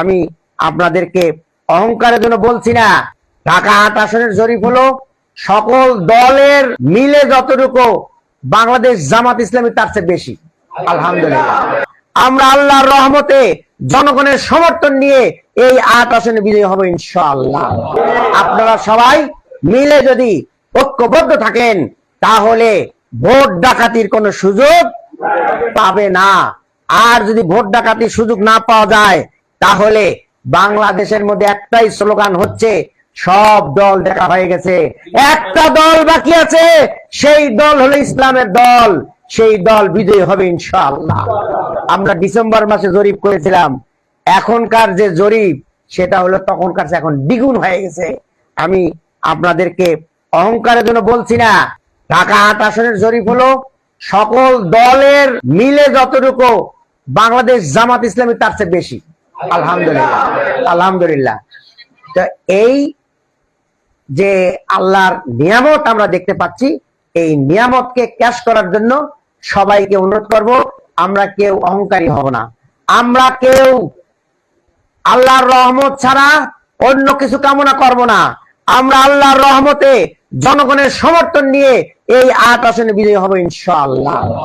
আমি আপনাদেরকে অহংকারের জন্য বলছি না। ঢাকা আট আসনের জরিপ হলো, সকল দলের মিলে যতটুকু বাংলাদেশ জামাত ইসলামী, তার চেয়ে বেশি। আলহামদুলিল্লাহ। আমরা আল্লাহর রহমতে জনগণের সমর্থন নিয়ে এই আট আসনে বিজয়ী হব ইনশাআল্লাহ। আপনারা সবাই মিলে যদি ঐক্যবদ্ধ থাকেন, তাহলে ভোট ডাকাতির কোনো সুযোগ পাবে না। আর যদি ভোট ডাকাতির সুযোগ না পাওয়া যায় তাহলে বাংলাদেশের মধ্যে একটাই স্লোগান হচ্ছে, সব দল দেখা হয়ে গেছে। একটা দল বাকি আছে, সেই দল হলো ইসলামের দল। সেই দল বিজয়ী হবে ইনশাআল্লাহ। আমরা ডিসেম্বর মাসে জরিপ করেছিলাম। এখনকার যে জরিপ, সেটা হলো তখনকার এখন দ্বিগুণ হয়ে গেছে। আমি আপনাদেরকে অহংকারের জন্য বলছি না, ঢাকা আট আসনের জরিপ হলো, সকল দলের মিলে যতটুকু বাংলাদেশ জামাত ইসলামী তার চেয়ে বেশি। আলহামদুলিল্লাহ। আলহামদুলিল্লাহ। তো এই যে আল্লাহর নিয়ামত আমরা দেখতে পাচ্ছি, এই নিয়ামতকে ক্যাশ করার জন্য সবাইকে অনুরোধ করব, আমরা কেউ অহংকারী হব না। আমরা কেউ আল্লাহর রহমত ছাড়া অন্য কিছু কামনা করব না। আমরা আল্লাহর রহমতে জনগণের সমর্থন নিয়ে এই আট আসনে বিজয়ী হব ইনশাআল্লাহ।